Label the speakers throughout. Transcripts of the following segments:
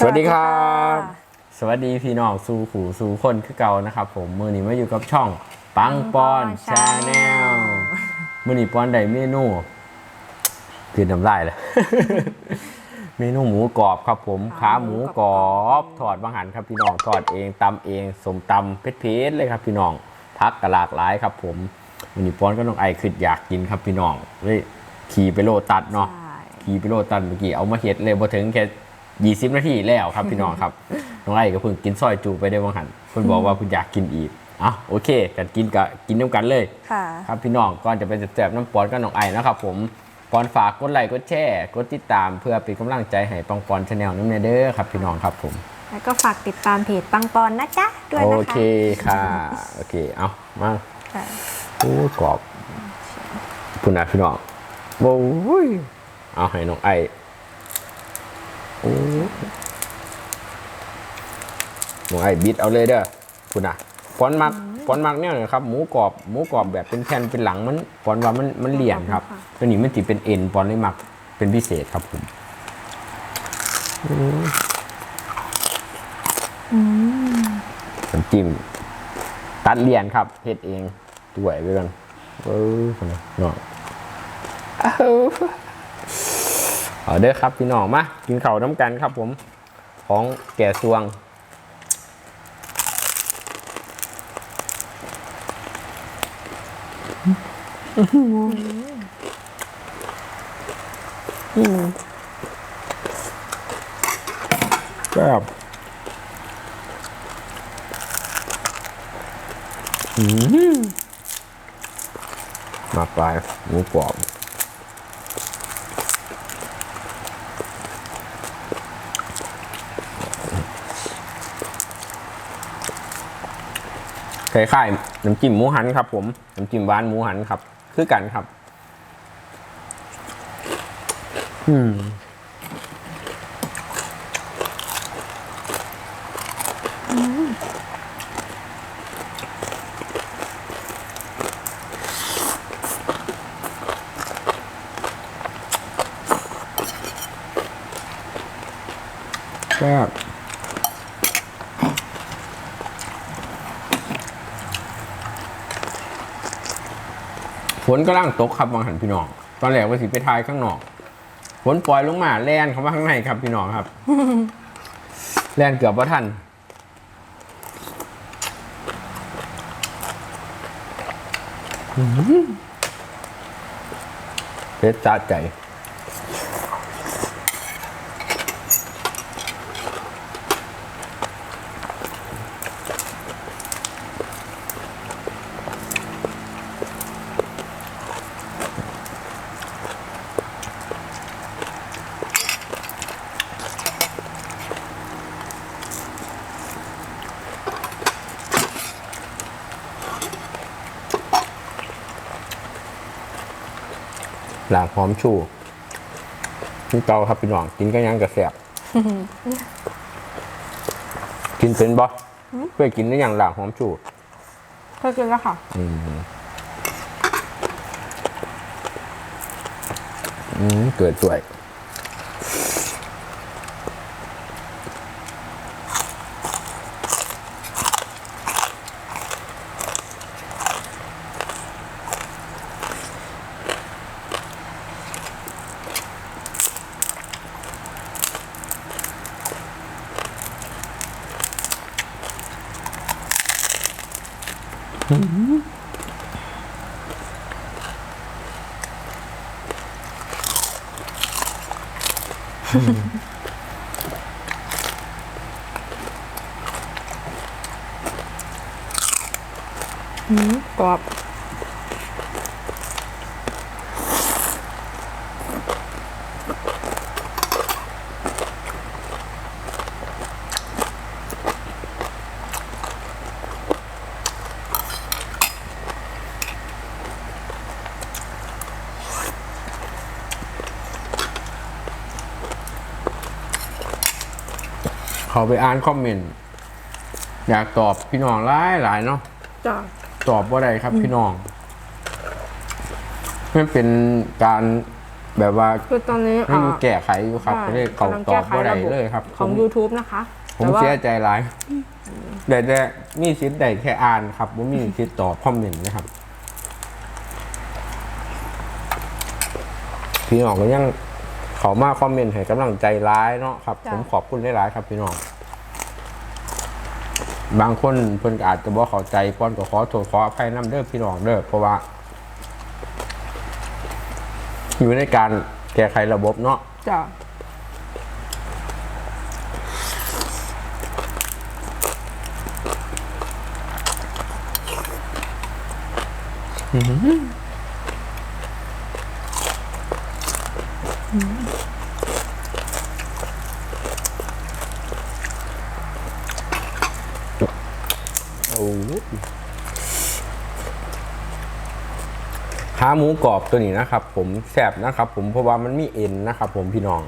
Speaker 1: สวัสดีครับ สวัสดีพี่น้องสู่ขู่สู่คนคือเก่านะครับ ผมมือนี้มาอยู่กับช่องปังปอนชาแนลมือนี้ปอนได้เมนูคือน้ำลายเลยเมนูหมูกรอบครับผมขาหมูกรอบทอดบางหันครับพี่น้องทอดเองตำเองสมตำเพชรๆเลยครับ พี่น้องพักกระหลากหลายครับ ผมมือนี้ปอนก็น้องไอคืออยากกินครับพี่น้องเลยขี่ไปโลตัดเนาะ
Speaker 2: ใช่
Speaker 1: ขี่ไปโลตันเมื่อกี้เอามาเฮ็ดเลยบ่ถึงแค่ ยี่สิบนาทีแล้วครับพี่น้องครับน้องไอ้ก็เพิ่งกินซอยจูไปได้บางหันเพิ่นบอกว่าเพิ่นอยากกินอีกอะโอเคกันกินก็กินน้ำกันเลย
Speaker 2: ค่ะ
Speaker 1: ครับพี่น้องก่อนจะไปแจบน้ำปอนกับน้องไอ้นะครับผมปอนฝากกดไลค์กดแชร์กดติดตามเพื่อเป็นกำลังใจให้ปังปอนชาแนลน้ำเนเด้อครับพี่น้องครับผม
Speaker 2: แล้วก็ฝากติดตามเพจปังปอนนะจ๊ะด้วย
Speaker 1: โอ
Speaker 2: นะคะ
Speaker 1: เคค่ะโอเคเอามา
Speaker 2: ค่ะ
Speaker 1: โอ้กรอบพุ่นนะพี่น้องโอ้ยเอาให้น้องไอ้ โอ้น้องไอ้บิดเอาเลยเด้อพุ่นนะปอนมักปอนมักเนี่ยนะครับหมูกรอบหมูกรอบแบบเป็นแผ่นเป็นหลังมันปอนว่ามันมันเหลี่ยนครับ ตัวนี้มันติเป็นเอ็นปอนเลยมักเป็นพิเศษครับผมน้ำจิ้มตัดเหรียญครับเฮ็ดเองด้วยไปกันเออคนน่ะเนาะ เอาเอาเด้อครับพี่น้องมากินข้าวน้ำกันครับผมของแก่ซวงครับอืมมาปลายหมูกรอบ คล้ายๆน้ำจิ้มหมูหันครับ ผมน้ำจิ้มหวานหมูหันครับ คือกันครับ อืมแซ่บ ฝนก็ล่างตกครับวางหันพี่น้อง ตอนแรกว่าสิไปทายข้างนอก ฝนปล่อยลงมาแล่นเข้ามาข้างในครับพี่น้องครับ แล่นเกือบว่าทันเพชรจ้าใจ อมชูนี่เตาครับพี่น้อง กินก็ยังกระแสบกินเป็นบ่เคยกินได้อย่างหลากหอมชู
Speaker 2: เคยกินแล้วค่ะ
Speaker 1: อืมอืมเกิดสวย
Speaker 2: กรอบ
Speaker 1: เขาไปอ่านคอมเมนต์อยากตอบพี่น้องหลายหลายๆเนาะ
Speaker 2: จ้ะ
Speaker 1: ตอบว่าไรครับพี่น้องมันเป็นการแบบว่า
Speaker 2: คือตอนนี้
Speaker 1: ไม่รู้
Speaker 2: อ่า
Speaker 1: แก้ไขอยู่ครับ
Speaker 2: ใช่
Speaker 1: ก็เลยเขา
Speaker 2: กำลัง
Speaker 1: ตอบ
Speaker 2: แก้ไข
Speaker 1: บ่ได้
Speaker 2: ระบบ
Speaker 1: เลยครับ
Speaker 2: ของ
Speaker 1: ผม
Speaker 2: YouTube นะคะ
Speaker 1: ผม
Speaker 2: แต่ว่า
Speaker 1: เสียใจหลายแต่แต่มีสิทธิ์ได้แค่อ่านครับว่ามีสิทธิ์ตอบคอมเมนต์นะครับ พี่น้องก็ยัง เขามาคอมเมนต์ให้กำลังใจร้ายเนาะครับ
Speaker 2: จ้ะ
Speaker 1: ผมขอบคุณหลายๆครับพี่น้อง บางคนเพิ่นก็อาจจะบ่เข้าใจป้อนก็ขอโทษขออภัยนํเด้อพี่น้องเด้อเพราะว่า อยู่ในการแก้ไขระบบเนาะ
Speaker 2: จ้ะ
Speaker 1: โอ้ ขาหมูกรอบตัวนี้นะครับ ผมแซ่บนะครับ ผมเพราะว่ามันมีเอ็นนะครับ ผมพี่น้อง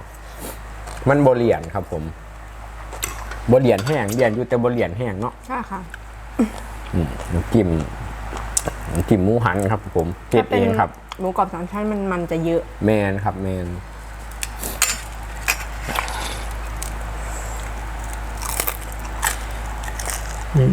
Speaker 1: มันบเลียนครับ ผมบเลียนแห้งเลียนอยู่แต่บเลียนแห้งเนาะ
Speaker 2: ใช่ค่ะ
Speaker 1: อืมน้ำจิ้มน้ำจิ้มหมูหันครับผมเก็บเองครับ
Speaker 2: หมูกรอบสามชั้นมันมันจะเยอะ
Speaker 1: แมนครับ แมนอืม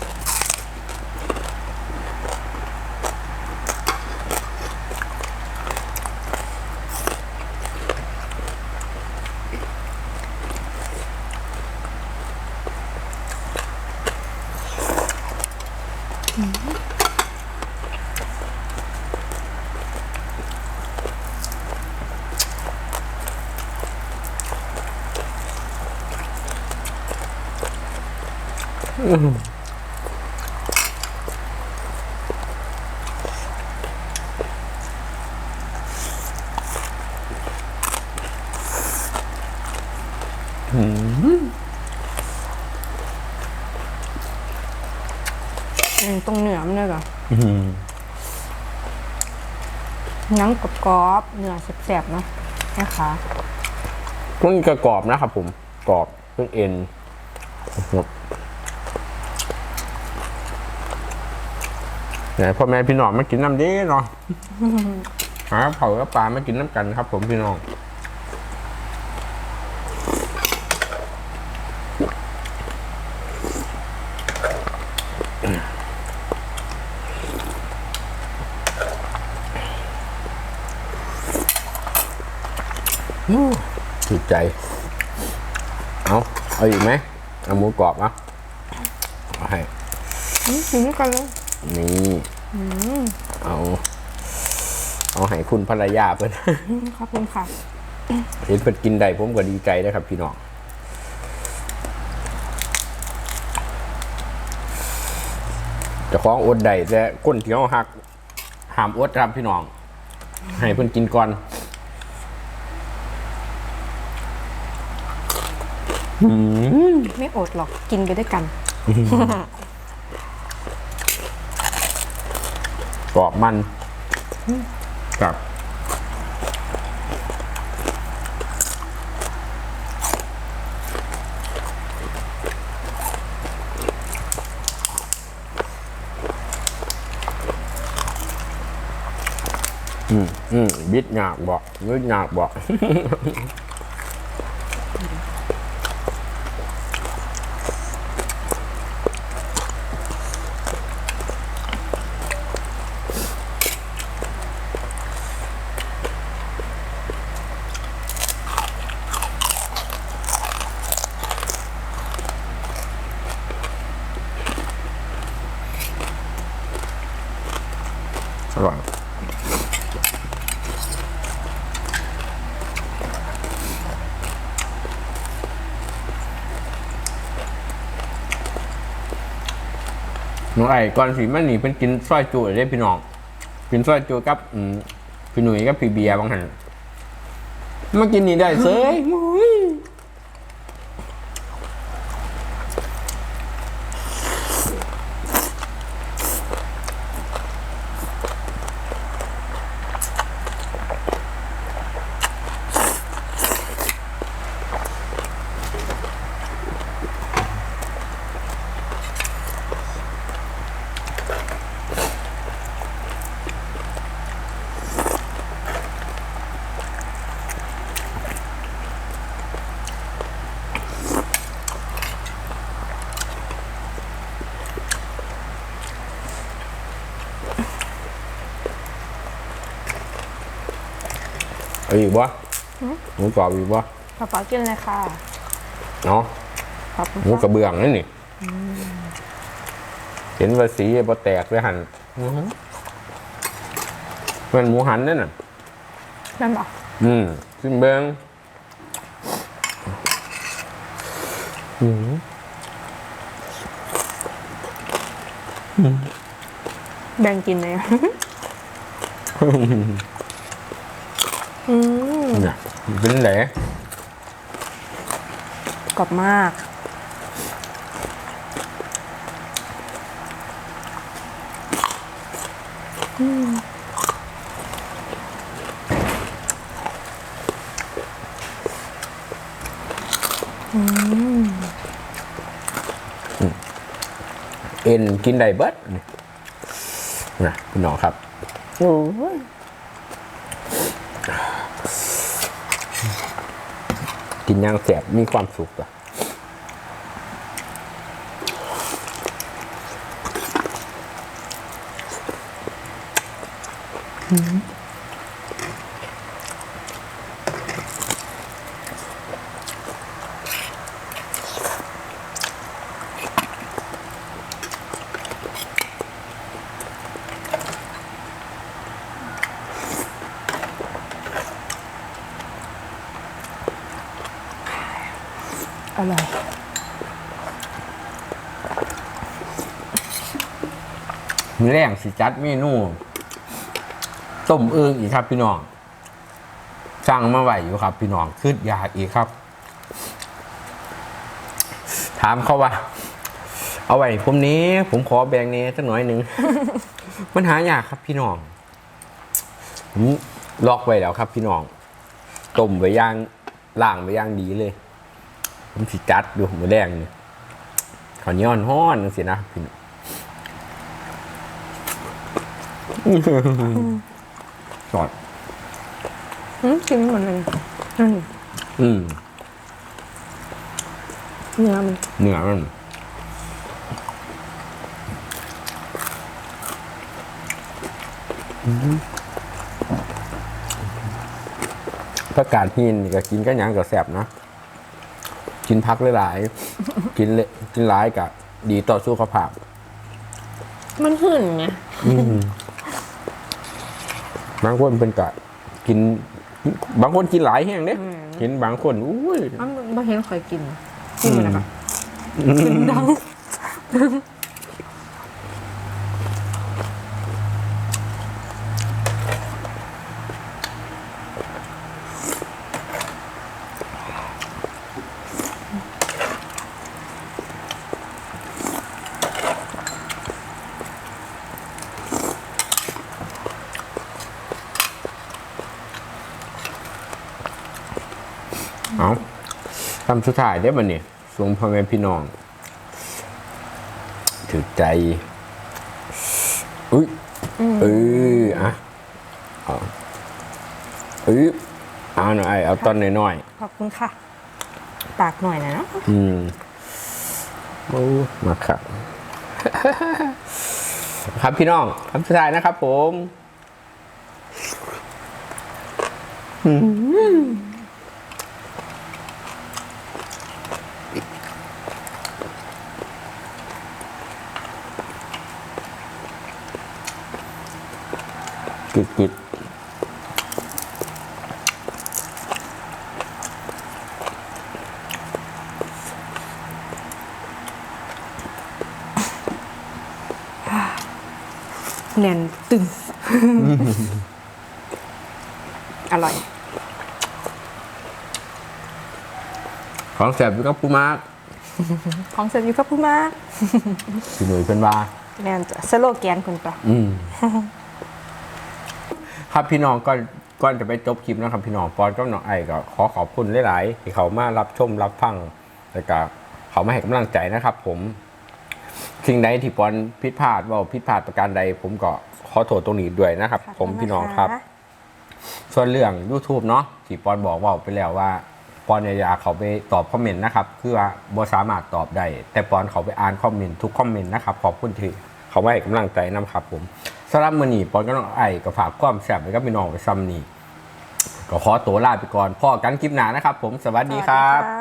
Speaker 2: ตรงเหนือมันเลยเหรอ
Speaker 1: อืม
Speaker 2: หนังกรอบๆเนื้อแสบๆเนาะนะคะ
Speaker 1: มันกระกรอบนะครับผมกรอบเพิ่งเอ็นครับ ไหนพ่อแม่พี่น้องมากินน้ำเด้เนาะหาเผากับปลามากินน้ำกันครับ ผมพี่น้องถูกใจ เอาเอาอีกไหมเอาหมูกรอบนะเอาให้
Speaker 2: อืมกินด้วยกันเลย
Speaker 1: นี่เอาเอาให้คุณภรรยาเพิ่น
Speaker 2: อืมขอบคุณค่ะ
Speaker 1: เห็นเพิ่นกินได้ผมก็ดีใจนะครับ พี่น้องเจะคล้าของอดได้แต่ก้นเที่ยวหักหามอดครับพี่น้อง ให้เพิ่นกินก่อน
Speaker 2: ไม่อดหรอกกินไปด้วยกัน
Speaker 1: กรอบมันครับอืมอืมบิดหยากบอกบิดหยากบอก หนูไอ้ก่อนสีมันหนีเป็นกินสร้อยจูเลยพี่น้องกินสร้อยจูกับอืมพี่หนุ่ยกับพี่เบียร์บางหันมากินนี่ได้เซย เอาอีกบ่หมูกรอบอีกบ่
Speaker 2: กระเป๋ากินเลยค่ะ
Speaker 1: เนาะ
Speaker 2: ขอบคุณ
Speaker 1: หมูก
Speaker 2: ค่ะ
Speaker 1: ระเบื้องนี่นี่เห็นว่าสีบ่แตกเลยหันอื้อหือมันหมูหันนั่นน่ะ
Speaker 2: นั่นบอก
Speaker 1: อืมขึ้นเบิ้งอืม
Speaker 2: แบ่งกินเลยอืม
Speaker 1: เนี่ยเป็นแหล
Speaker 2: กรอบมาก
Speaker 1: เอ็นกินได้เบิดนี่นะพี่น้องครับ โอ้ยกิน ย่างแสบมีความสุขอะ
Speaker 2: อร่อย
Speaker 1: มีแรงสิจัดเมนูต้มเอิงอีกครับ พี่น้องสั่งมาไหวอยู่ครับ พี่น้องคืดอยากอีกครับ ถามเขาว่า เอาไว้ผมนี้ ผมขอแบ่งเนี้สักหน่อยหนึ่งมันหายากครับพี่น้องผมล็อกไว้แล้วครับ พี่น้องต้มไว้ย่างล่างไว้ย่างดีเลย ผมสิจัดดูมือแรงเนี่ยขาวเหนียวห้อนๆสินะพี่น้อง สอด
Speaker 2: อืมชิมเหมือนเลยอืม
Speaker 1: อืม
Speaker 2: เนื้อมัน
Speaker 1: เนื้อมันผักกาดหินนี่ก็กินก็ยังก็แสบนะกินพักหลายๆกินเละกินหลายกับดีต่อสุขภาพ
Speaker 2: มันหื่นไง
Speaker 1: บางคนเป็นกะกิน บางคนกินหลายแห้งเด้เห็นบางคนอุ้ย
Speaker 2: มันไม่เห็นเคยกินกินมันนะคะดังำ
Speaker 1: สุดท้ายได้อบันนี่สวงพ่อแม่พี่น้อง ถือใจ อุ้ยเอออะเอาเออเอาหน่อยเอาตอนน้อย
Speaker 2: ขอบคุณค่ะปากหน่อยนะเนาะ
Speaker 1: ๆอืมโอ้มาครับ ครับพี่น้องคำสุดท้ายนะครับผม กึดกึด
Speaker 2: แน่นตึง อร่อย
Speaker 1: ของแสบอยู่กับปูมาก
Speaker 2: ของเสร็จอยู่กับผู้มาก
Speaker 1: พี่หนุ่ยเป็นว่า
Speaker 2: แน่นจะสโลแกนคุณปะ
Speaker 1: อืม ครับพี่น้องก่อนก่อนจะไปจบคลิปนะครับพี่น้องปอนก็น้องไอ้ก็ขอขอบคุณหลายๆที่เขามารับชมรับฟังแล้วก็เขามาให้กำลังใจนะครับ ผมสิ่งใดที่ปอนผิดพลาดว่าผิดพลาดประการใด ผมก็ขอโทษตรงนี้ด้วยนะครับ ผมพี่น้องครับ ส่วนเรื่อง YouTube เนาะที่ปอนบอกว่าไปแล้วว่าปอนเนี่ยอยากเขาไปตอบคอมเมนต์นะครับคือว่าบ่สามารถตอบได้แต่ปอนเขาไปอ่านคอมเมนต์ทุกคอมเมนต์นะครับขอบคุณที่เขาให้กำลังใจนำครับผม สำหรับมือนี้ปอนก็ต้องไอ้ก็ฝากความแซ่บไว้กับพี่น้องไปซ้ำนี่ก็ขอตัวลาไปก่อนพ่อกันคลิปหนานะครับ ผมสวัสดีครับ